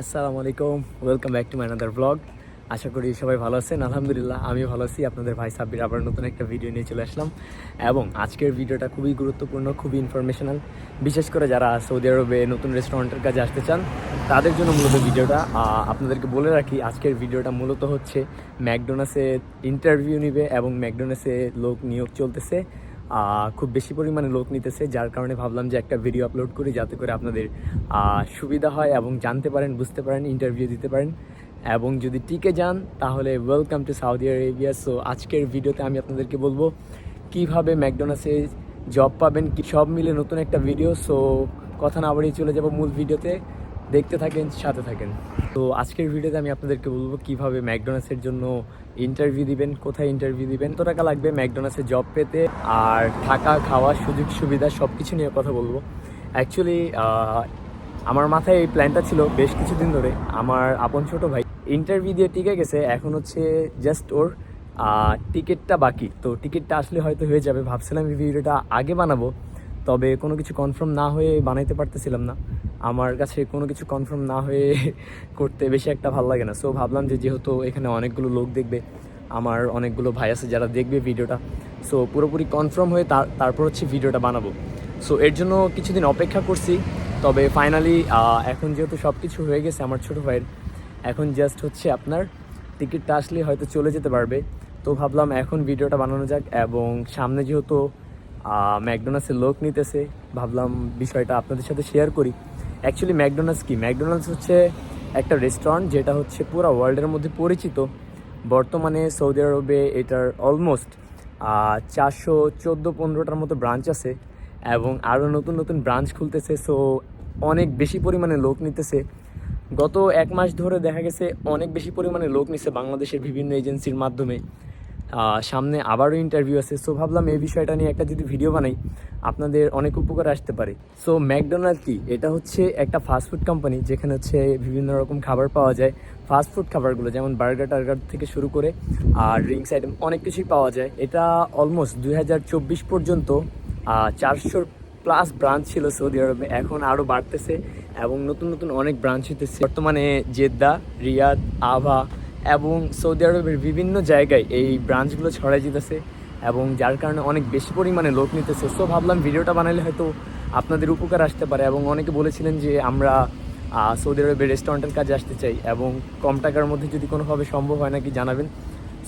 আসসালামু আলাইকুম। Welcome back to my another blog আশা করি সবাই ভালো আছেন। আলহামদুলিল্লাহ আমি ভালো আছি। আপনাদের ভাই সাব্বির আবার নতুন একটা ভিডিও নিয়ে চলে আসলাম। এবং আজকের ভিডিওটা খুবই গুরুত্বপূর্ণ, খুবই ইনফরমেশনাল বিশেষ করে যারা সৌদি আরবে নতুন রেস্টুরেন্টের কাজে আসতে চান, তাদের জন্য মূলত ভিডিওটা আপনাদেরকে বলে রাখি, আজকের ভিডিওটা মূলত হচ্ছে ম্যাকডোনাসে ইন্টারভিউ নিবে এবং ম্যাকডোনাসে লোক নিয়োগ চলতেছে। খুব বেশি পরিমাণে লোক নিতেছে, যার কারণে ভাবলাম যে একটা ভিডিও আপলোড করি যাতে করে আপনাদের সুবিধা হয় এবং জানতে পারেন, বুঝতে পারেন ইন্টারভিউ দিতে পারেন। এবং যদি টিকে যান, তাহলে welcome to Saudi Arabia so আজকের ভিডিওতে আমি আপনাদেরকে বলব, কীভাবে ম্যাকডোনাসে জব পাবেন, কি সব মিলে নতুন একটা ভিডিও সো কথা না বাড়িয়ে চলে যাব মূল ভিডিওতে দেখতে থাকেন, সাথে থাকেন। তো আজকের ভিডিওতে আমি আপনাদেরকে বলব কীভাবে ম্যাকডোনাসের জন্য ইন্টারভিউ দিবেন, কোথায় ইন্টারভিউ দিবেন কত টাকা লাগবে ম্যাকডোনাসে জব পেতে, আর থাকা, খাওয়া, সুযোগ, সুবিধা সব কিছু নিয়ে কথা বলব। অ্যাকচুয়ালি আমার মাথায় এই প্ল্যানটা ছিল বেশ কিছুদিন ধরে। আমার আপন ছোট ভাই ইন্টারভিউ দিয়ে টিকে গেছে, এখন হচ্ছে জাস্ট ওর টিকিটটা বাকি। তো টিকিটটা আসলে হয়তো হয়ে যাবে, ভাবছিলাম এই ভিডিওটা আগে বানাবো, তবে কোনো কিছু কনফার্ম না হয়ে বানাইতে পারতেছিলাম না। আমার কাছে কোনো কিছু কনফার্ম না হয়ে করতে বেশি একটা ভালো লাগে না। সো ভাবলাম যে যেহেতু এখানে অনেকগুলো লোক দেখবে, আমার অনেকগুলো ভাই আছে যারা দেখবে ভিডিওটা সো পুরোপুরি কনফার্ম হয়ে তার, তারপর হচ্ছে ভিডিওটা বানাবো। সো এর জন্য কিছুদিন অপেক্ষা করছি, তবে ফাইনালি এখন যেহেতু সব কিছু হয়ে গেছে আমার ছোটো ভাইয়ের, এখন জাস্ট হচ্ছে আপনার টিকিটটা আসলে হয়তো চলে যেতে পারবে। তো ভাবলাম এখন ভিডিওটা বানানো যাক এবং সামনে যেহেতু ম্যাকডোনাসের লোক নিতেছে, ভাবলাম বিষয়টা আপনাদের সাথে শেয়ার করি। অ্যাকচুয়ালি ম্যাকডোনাস কি? ম্যাকডোনাল্ডস হচ্ছে একটা রেস্টুরেন্ট যেটা হচ্ছে পুরো ওয়ার্ল্ডের মধ্যে পরিচিত। বর্তমানে সৌদি আরবে এটার অলমোস্ট চারশো চোদ্দ পনেরোটার মতো ব্রাঞ্চ আছে এবং আরও নতুন নতুন ব্রাঞ্চ খুলতেছে সো অনেক বেশি পরিমাণে লোক নিতেছে। গত এক মাস ধরে দেখা গেছে অনেক বেশি পরিমাণে লোক নিছে বাংলাদেশের বিভিন্ন এজেন্সির মাধ্যমে। সামনে আবারও ইন্টারভিউ আছে। সো ভাবলাম এই বিষয়টা নিয়ে একটা যদি ভিডিও বানাই, আপনাদের অনেক উপকার আসতে পারে। সো ম্যাকডোনাল্ড কি? এটা হচ্ছে একটা ফাস্টফুড কোম্পানি যেখানে হচ্ছে বিভিন্ন রকম খাবার পাওয়া যায়। ফাস্টফুড খাবারগুলো, যেমন বার্গার টার্গার থেকে শুরু করে, আর ড্রিঙ্কস আইটেম অনেক কিছুই পাওয়া যায়। এটা অলমোস্ট দুই হাজার চব্বিশ পর্যন্ত চারশোর প্লাস ব্রাঞ্চ ছিল সৌদি আরবে এখন আরও বাড়তেছে এবং নতুন নতুন অনেক ব্রাঞ্চ হতেছে বর্তমানে জেদ্দা, রিয়াদ, আভা এবং সৌদি আরবের বিভিন্ন জায়গায় এই ব্রাঞ্চগুলো ছড়াই যেতেছে এবং যার কারণে অনেক বেশি পরিমাণে লোক নিতেছে। সো ভাবলাম ভিডিওটা বানালে হয়তো আপনাদের উপকার আসতে পারে এবং অনেকে বলেছিলেন যে আমরা সৌদি আরবের রেস্টুরেন্টের কাজে আসতে চাই এবং কম টাকার মধ্যে যদি কোনোভাবে সম্ভব হয় নাকি জানাবেন।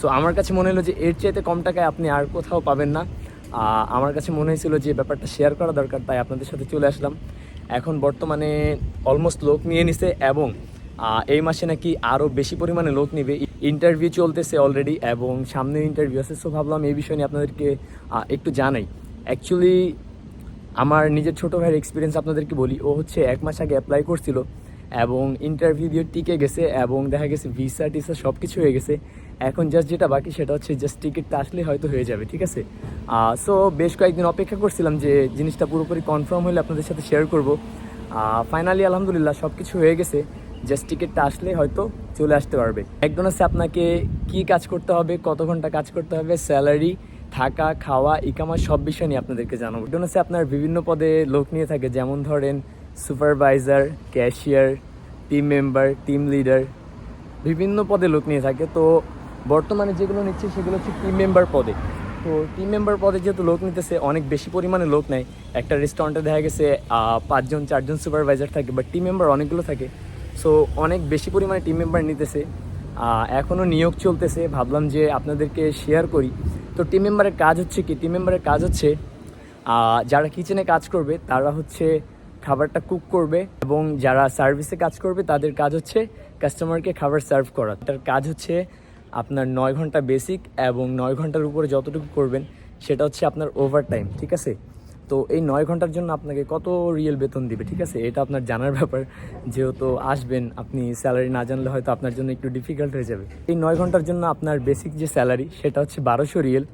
সো আমার কাছে মনে হলো যে এর চাইতে কম টাকায় আপনি আর কোথাও পাবেন না। আমার কাছে মনে হয়েছিল যে ব্যাপারটা শেয়ার করা দরকার, তাই আপনাদের সাথে চলে আসলাম। এখন বর্তমানে অলমোস্ট লোক নিয়ে নিছে এবং এই মাসে নাকি আরও বেশি পরিমাণে লোক নেবে। ইন্টারভিউ চলতেছে অলরেডি এবং সামনে ইন্টারভিউ আছে সো ভাবলাম এই বিষয় নিয়ে আপনাদেরকে একটু জানাই। অ্যাকচুয়ালি আমার নিজের ছোটো ভাইয়ের এক্সপিরিয়েন্স আপনাদেরকে বলি, ও হচ্ছে এক মাস আগে অ্যাপ্লাই করছিল এবং ইন্টারভিউ দিয়ে টিকে গেছে এবং দেখা গেছে ভিসা টিসা সব কিছু হয়ে গেছে। এখন জাস্ট যেটা বাকি সেটা হচ্ছে জাস্ট টিকিটটা আসলে হয়তো হয়ে যাবে, ঠিক আছে? সো বেশ কয়েকদিন অপেক্ষা করছিলাম যে জিনিসটা পুরোপুরি কনফার্ম হলে আপনাদের সাথে শেয়ার করব। ফাইনালি আলহামদুলিল্লাহ সব কিছু হয়ে গেছে। জাস্ট টিকিটটা আসলে হয়তো চলে আসতে পারবে। একজনের আপনাকে কি কাজ করতে হবে, কত ঘণ্টা কাজ করতে হবে স্যালারি থাকা, খাওয়া ইকামা সব বিষয় নিয়ে আপনাদেরকে জানাব। ডোনাসে আপনার বিভিন্ন পদে লোক নিয়ে থাকে, যেমন ধরেন supervisor cashier team member team leader বিভিন্ন পদে লোক নিয়ে থাকে। তো বর্তমানে যেগুলো নিচ্ছে সেগুলো হচ্ছে টিম মেম্বার পদে। তো টিম মেম্বার পদে যেহেতু লোক নিতেছে, অনেক বেশি পরিমাণে লোক নেয়। একটা রেস্টুরেন্টে দেখা গেছে পাঁচজন, চারজন সুপারভাইজার থাকে বাট টিম মেম্বার অনেকগুলো থাকে। সো অনেক বেশি পরিমাণে টিম মেম্বার নিতেছে। এখনও নিয়োগ চলতেছে। ভাবলাম যে আপনাদেরকে শেয়ার করি। তো টিম মেম্বারের কাজ হচ্ছে কি? টিম মেম্বারের কাজ হচ্ছে যারা কিচেনে কাজ করবে, তারা হচ্ছে খাবারটা কুক করবে এবং যারা সার্ভিসে কাজ করবে, তাদের কাজ হচ্ছে কাস্টমারকে খাবার সার্ভ করা। তার কাজ হচ্ছে আপনার নয় ঘণ্টা বেসিক এবং নয় ঘণ্টার উপরে যতটুকু করবেন, সেটা হচ্ছে আপনার ওভার টাইম ঠিক আছে? তো এই নয় ঘণ্টার জন্য আপনাকে কত রিয়েল বেতন দিবে, ঠিক আছে? এটা আপনার জানার ব্যাপার। যেহেতু আসবেন, আপনি স্যালারি না জানলে হয়তো আপনার জন্য একটু ডিফিকাল্ট হয়ে যাবে। এই নয় ঘণ্টার জন্য আপনার বেসিক যে স্যালারি সেটা হচ্ছে বারোশো রিয়েল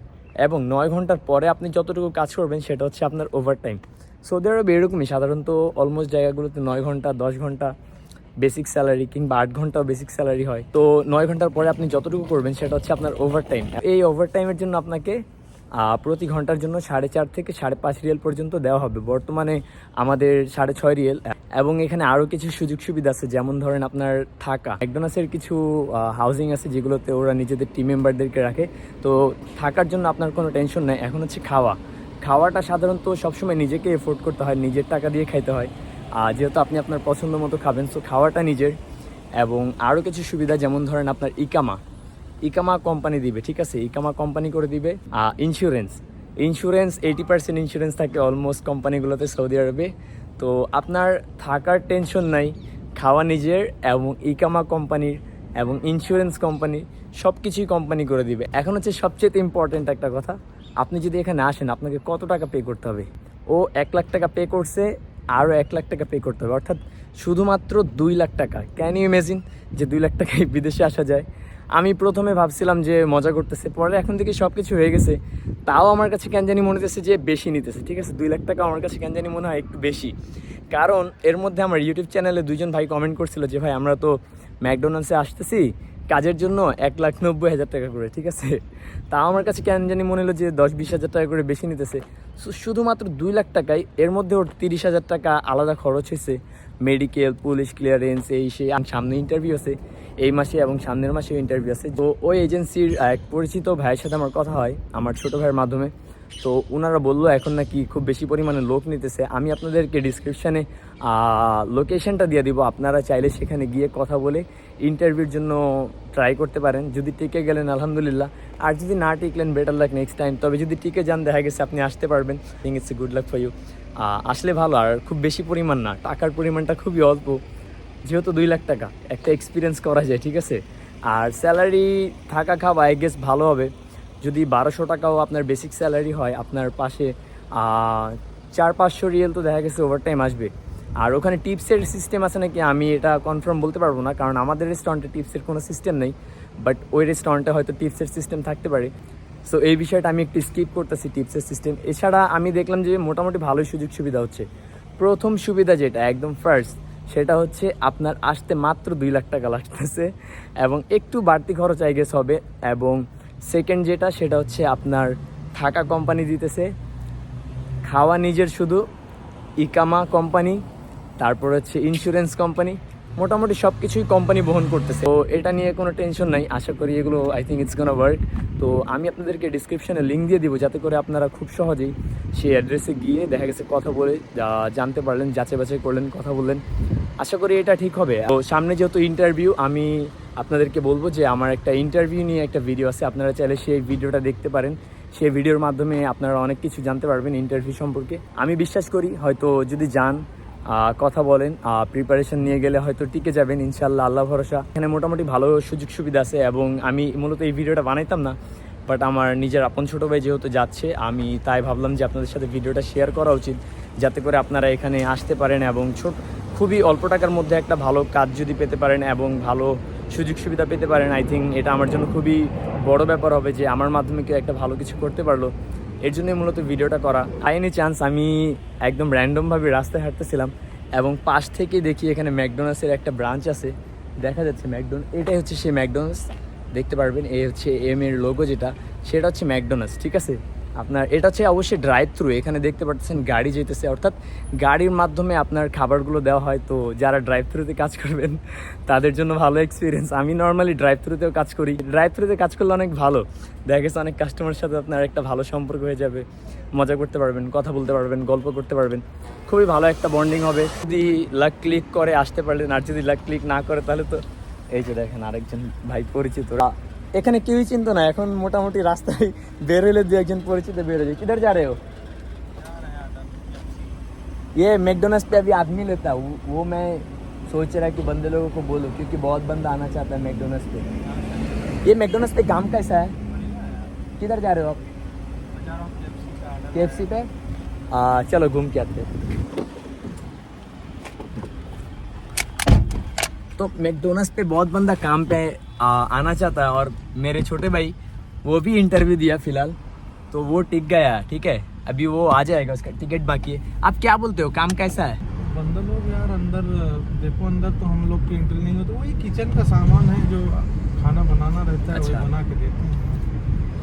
এবং নয় ঘণ্টার পরে আপনি যতটুকু কাজ করবেন, সেটা হচ্ছে আপনার ওভার টাইম সৌদি আরবে এরকমই, সাধারণত অলমোস্ট জায়গাগুলোতে নয় ঘণ্টা, দশ ঘণ্টা বেসিক স্যালারি কিংবা আট ঘন্টাও বেসিক স্যালারি হয়। তো নয় ঘণ্টার পরে আপনি যতটুকু করবেন, সেটা হচ্ছে আপনার ওভার টাইম এই ওভার টাইমের জন্য আপনাকে প্রতি ঘণ্টার জন্য সাড়ে চার থেকে সাড়ে পাঁচ রিয়েল পর্যন্ত দেওয়া হবে। বর্তমানে আমাদের সাড়ে ছয় রিয়েল। এবং এখানে আরও কিছু সুযোগ সুবিধা আছে, যেমন ধরেন আপনার থাকা। ম্যাকডোনাসের কিছু হাউজিং আছে যেগুলোতে ওরা নিজেদের টিম মেম্বারদেরকে রাখে। তো থাকার জন্য আপনার কোনো টেনশন নেই। এখন হচ্ছে খাওয়া। খাওয়াটা সাধারণত সবসময় নিজেকে এফোর্ড করতে হয়, নিজের টাকা দিয়ে খাইতে হয়। আর যেহেতু আপনি আপনার পছন্দ মতো খাবেন সো খাওয়াটা নিজের। এবং আরও কিছু সুবিধা, যেমন ধরেন আপনার ইকামা। ইকামা কোম্পানি দিবে, ঠিক আছে? ইকামা কোম্পানি করে দিবে insurance insurance eighty percent insurance থাকে অলমোস্ট কোম্পানিগুলোতে সৌদি আরবে। তো আপনার থাকার টেনশন নাই, খাওয়া নিজের এবং ইকামা কোম্পানির এবং ইন্স্যুরেন্স কোম্পানি সব কিছুই কোম্পানি করে দিবে। এখন হচ্ছে সবচেয়ে ইম্পর্ট্যান্ট একটা কথা, আপনি যদি এখানে আসেন, আপনাকে কত টাকা পে করতে হবে? ও এক লাখ টাকা পে করছে, আরও এক লাখ টাকা পে করতে হবে। অর্থাৎ শুধুমাত্র দুই লাখ টাকা। ক্যান ইউ ইমেজিন যে দুই লাখ টাকায় বিদেশে আসা যায়? আমি প্রথমে ভাবছিলাম যে মজা করতেছে, পরে এখন থেকে সব কিছু হয়ে গেছে। তাও আমার কাছে কেন জানি মনে হতেছে যে বেশি নিতেছে, ঠিক আছে? দুই লাখ টাকা আমার কাছে কেন জানি মনে হয় একটু বেশি। কারণ এর মধ্যে আমার ইউটিউব চ্যানেলে দুজন ভাই কমেন্ট করছিল যে, ভাই, আমরা তো ম্যাকডোনাল্ডসে আসতেছি কাজের জন্য এক লাখ নব্বই হাজার টাকা করে, ঠিক আছে? তা আমার কাছে কেন জানি মনে হলো যে দশ বিশ হাজার টাকা করে বেশি নিতেছে। শুধুমাত্র দুই লাখ টাকায় এর মধ্যে ওর তিরিশ হাজার টাকা আলাদা খরচ হয়েছে। মেডিকেল পুলিশ ক্লিয়ারেন্স এই আর সামনে ইন্টারভিউ আছে। এই মাসে এবং সামনের মাসে ইন্টারভিউ আছে। তো ওই এজেন্সির এক পরিচিত ভাইয়ের সাথে আমার কথা হয়, আমার ছোট ভাইয়ের মাধ্যমে। তো ওনারা বলল, এখন নাকি খুব বেশি পরিমাণে লোক নিতেছে। আমি আপনাদেরকে ডিসক্রিপশানে লোকেশনটা দিয়ে দিব। আপনারা চাইলে সেখানে গিয়ে কথা বলে ইন্টারভিউর জন্য ট্রাই করতে পারেন। যদি টিকে গেলেন, আলহামদুলিল্লাহ। আর যদি না টিকলেন বেটার লাক নেক্সট টাইম তবে যদি টিকে যান, দেখা গেছে আপনি আসতে পারবেন। Thing it's good luck for you আসলে ভালো। আর খুব বেশি পরিমাণ না। টাকার পরিমাণটা খুবই অল্প। যেহেতু দুই লাখ টাকা। একটা এক্সপিরিয়েন্স করা যায়, ঠিক আছে? আর স্যালারি থাকা খাওয়া আই গেস ভালো হবে। যদি বারোশো টাকাও আপনার বেসিক স্যালারি হয়, আপনার পাশে চার পাঁচশো রিয়েল তো দেখা গেছে ওভারটাইম আসবে। আর ওখানে টিপসের সিস্টেম আছে নাকি? আমি এটা কনফার্ম বলতে পারব না, কারণ আমাদের রেস্টুরেন্টে টিপসের কোনো সিস্টেম নেই বাট ওই রেস্টুরেন্টে হয়তো টিপসের সিস্টেম থাকতে পারে। সো এই বিষয়টা আমি একটু স্কিপ করতেছি টিপসের সিস্টেম এছাড়া আমি দেখলাম যে মোটামুটি ভালোই সুযোগ সুবিধা হচ্ছে। প্রথম সুবিধা যেটা, একদম ফার্স্ট সেটা হচ্ছে আপনার আসতে মাত্র দুই লাখ টাকা লাগতেছে, এবং একটু বাড়তি খরচ আই গেস হবে, এবং সেকেন্ড যেটা, সেটা হচ্ছে আপনার থাকা কোম্পানি দিতেছে। খাওয়া নিজের শুধু, ইকামা কোম্পানি তারপর হচ্ছে ইন্স্যুরেন্স কোম্পানি মোটামুটি সব কিছুই কোম্পানি বহন করতেছে। তো এটা নিয়ে কোনো টেনশন নাই, আশা করি এগুলো I think it's gonna work তো আমি আপনাদেরকে ডিসক্রিপশনে লিঙ্ক দিয়ে দিব, যাতে করে আপনারা খুব সহজেই সেই অ্যাড্রেসে গিয়ে দেখা গেছে, কথা বলে জানতে পারলেন যাচাই বাছাই করলেন, কথা বললেন। আশা করি এটা ঠিক হবে। তো সামনে যেহেতু ইন্টারভিউ আমি আপনাদেরকে বলব যে আমার একটা ইন্টারভিউ নিয়ে একটা ভিডিও আছে। আপনারা চাইলে সেই ভিডিওটা দেখতে পারেন। সেই ভিডিওর মাধ্যমে আপনারা অনেক কিছু জানতে পারবেন ইন্টারভিউ সম্পর্কে। আমি বিশ্বাস করি হয়তো যদি যান কথা বলেন প্রিপারেশন নিয়ে গেলে হয়তো টিকে যাবেন ইনশাল্লাহ আল্লাহ ভরসা। এখানে মোটামুটি ভালো সুযোগ সুবিধা আছে এবং আমি মূলত এই ভিডিওটা বানাইতাম না বাট আমার নিজের আপন ছোটো ভাই যেহেতু যাচ্ছে, আমি তাই ভাবলাম যে আপনাদের সাথে ভিডিওটা শেয়ার করা উচিত, যাতে করে আপনারা এখানে আসতে পারেন এবং ছোট খুবই অল্প টাকার মধ্যে একটা ভালো কাজ যদি পেতে পারেন এবং ভালো সুযোগ সুবিধা পেতে পারেন আই থিঙ্ক এটা আমার জন্য খুবই বড় ব্যাপার হবে যে আমার মাধ্যমে কেউ একটা ভালো কিছু করতে পারল। এর জন্যই মূলত ভিডিওটা করা। আই এনি চান্স আমি একদম র্যান্ডমভাবে রাস্তায় হাঁটতেছিলাম এবং পাশ থেকে দেখি এখানে ম্যাকডোনাল্ডসের একটা ব্রাঞ্চ আছে। দেখা যাচ্ছে ম্যাকডোন এটাই হচ্ছে সেই ম্যাকডোনাল্ডস দেখতে পারবেন, এই হচ্ছে এম এর লোগো যেটা, সেটা হচ্ছে ম্যাকডোনাল্ডস ঠিক আছে? আপনার এটা হচ্ছে অবশ্যই ড্রাইভ থ্রু এখানে দেখতে পাচ্ছেন গাড়ি যেতেছে, অর্থাৎ গাড়ির মাধ্যমে আপনার খাবারগুলো দেওয়া হয়। তো যারা ড্রাইভ থ্রুতে কাজ করবেন, তাদের জন্য ভালো এক্সপিরিয়েন্স আমি নর্মালি ড্রাইভ থ্রুতেও কাজ করি। ড্রাইভ থ্রুতে কাজ করলে অনেক ভালো। দেখা গেছে অনেক কাস্টমারের সাথে আপনার একটা ভালো সম্পর্ক হয়ে যাবে। মজা করতে পারবেন, কথা বলতে পারবেন, গল্প করতে পারবেন। খুবই ভালো একটা বন্ডিং হবে। যদি লাক ক্লিক করে, আসতে পারলেন, আর যদি লাক ক্লিক না করে, তাহলে তো এই যে দেখেন আরেকজন ভাই পরিচিত। এখানে কেউই চিনতো না এখন মোটামুটি রাস্তায় বের হলে দু একজন পরিচিত বের হয়ে যায় কিধর যা রে हो ये मैकडोनल्ड्स पे अभी आदमी लेता है वो, वो मैं सोच रहा कि बंदे लोगों को बोलो क्योंकि बहुत बंदा आना चाहता है मैकडोनल्ड्स पे ये मैकडोनल्ड्स पे काम कैसा है किधर जा रहे हो आप के पे आ, चलो घूम के आते हैं तो मैकडोनल्ड्स पे बहुत बंदा काम पे आ, आना चाहता है और मेरे छोटे भाई वो भी इंटरव्यू दिया फिलहाल तो वो टिक गया ठीक है अभी वो आ जाएगा उसका टिकट बाकी है आप क्या बोलते हो काम कैसा है बंदे लोग यार अंदर देखो अंदर तो हम लोग की एंट्री नहीं होती वही किचन का सामान है जो खाना बनाना रहता है अच्छा। वही बना के देते हैं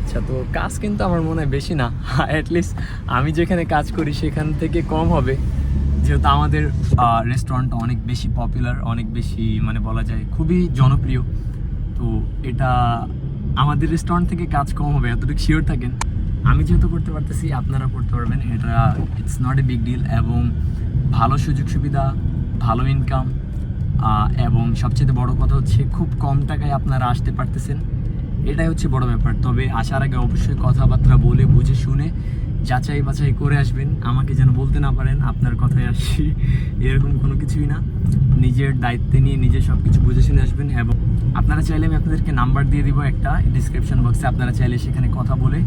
আচ্ছা তো কাজ কিন্তু আমার মনে হয় বেশি না অ্যাটলিস্ট আমি যেখানে কাজ করি সেখান থেকে কম হবে যেহেতু আমাদের রেস্টুরেন্টটা অনেক বেশি পপুলার অনেক বেশি মানে বলা যায় খুবই জনপ্রিয় তো এটা আমাদের রেস্টুরেন্ট থেকে কাজ কম হবে, এতটুকু শিওর থাকেন। আমি যেহেতু করতে পারতেছি, আপনারা করতে পারবেন। এটা it's not a big deal এবং ভালো সুযোগ সুবিধা, ভালো ইনকাম এবং সবচেয়ে বড় কথা হচ্ছে খুব কম টাকায় আপনারা আসতে পারতেছেন। এটাই হচ্ছে বড় ব্যাপার। তবে আসার আগে অবশ্যই কথাবার্তা বলে, বুঝে শুনে যাচাই বাছাই করে আসবেন, আমাকে যেন বলতে না পারেন আপনার কথায় আসছি এরকম কোনো কিছুই না। নিজের দায়িত্বে নিয়ে নিজে সব কিছু বুঝে শুনে আসবেন এবং আপনারা চাইলে আমি আপনাদেরকে নাম্বার দিয়ে দিব একটা ডিসক্রিপশন বক্সে আপনারা চাইলে সেখানে কথা বলে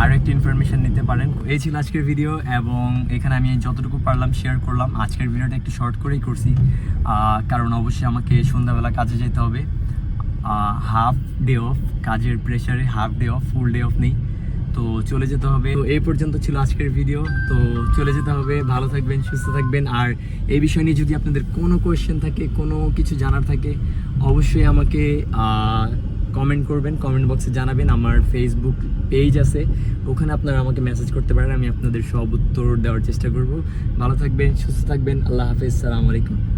আরও একটা ইনফরমেশন নিতে পারেন। এই ছিল আজকের ভিডিও এবং এখানে আমি যতটুকু পারলাম শেয়ার করলাম। আজকের ভিডিওটা একটু শর্ট করেই করছি কারণ অবশ্যই আমাকে সন্ধ্যাবেলা কাজে যেতে হবে। হাফ ডে অফ কাজের প্রেশারে half day off full day off নেই। তো চলে যেতে হবে। তো এই পর্যন্ত ছিল আজকের ভিডিও তো চলে যেতে হবে। ভালো থাকবেন, সুস্থ থাকবেন। আর এই বিষয় নিয়ে যদি আপনাদের কোনো কোয়েশ্চেন থাকে, কোনো কিছু জানার থাকে, অবশ্যই আমাকে কমেন্ট করবেন। কমেন্ট বক্সে জানাবেন। আমার ফেসবুক পেজ আছে। ওখানে আপনারা আমাকে মেসেজ করতে পারেন। আমি আপনাদের সব উত্তর দেওয়ার চেষ্টা করব। ভালো থাকবেন, সুস্থ থাকবেন। আল্লাহ হাফেজ। সালাম আলাইকুম।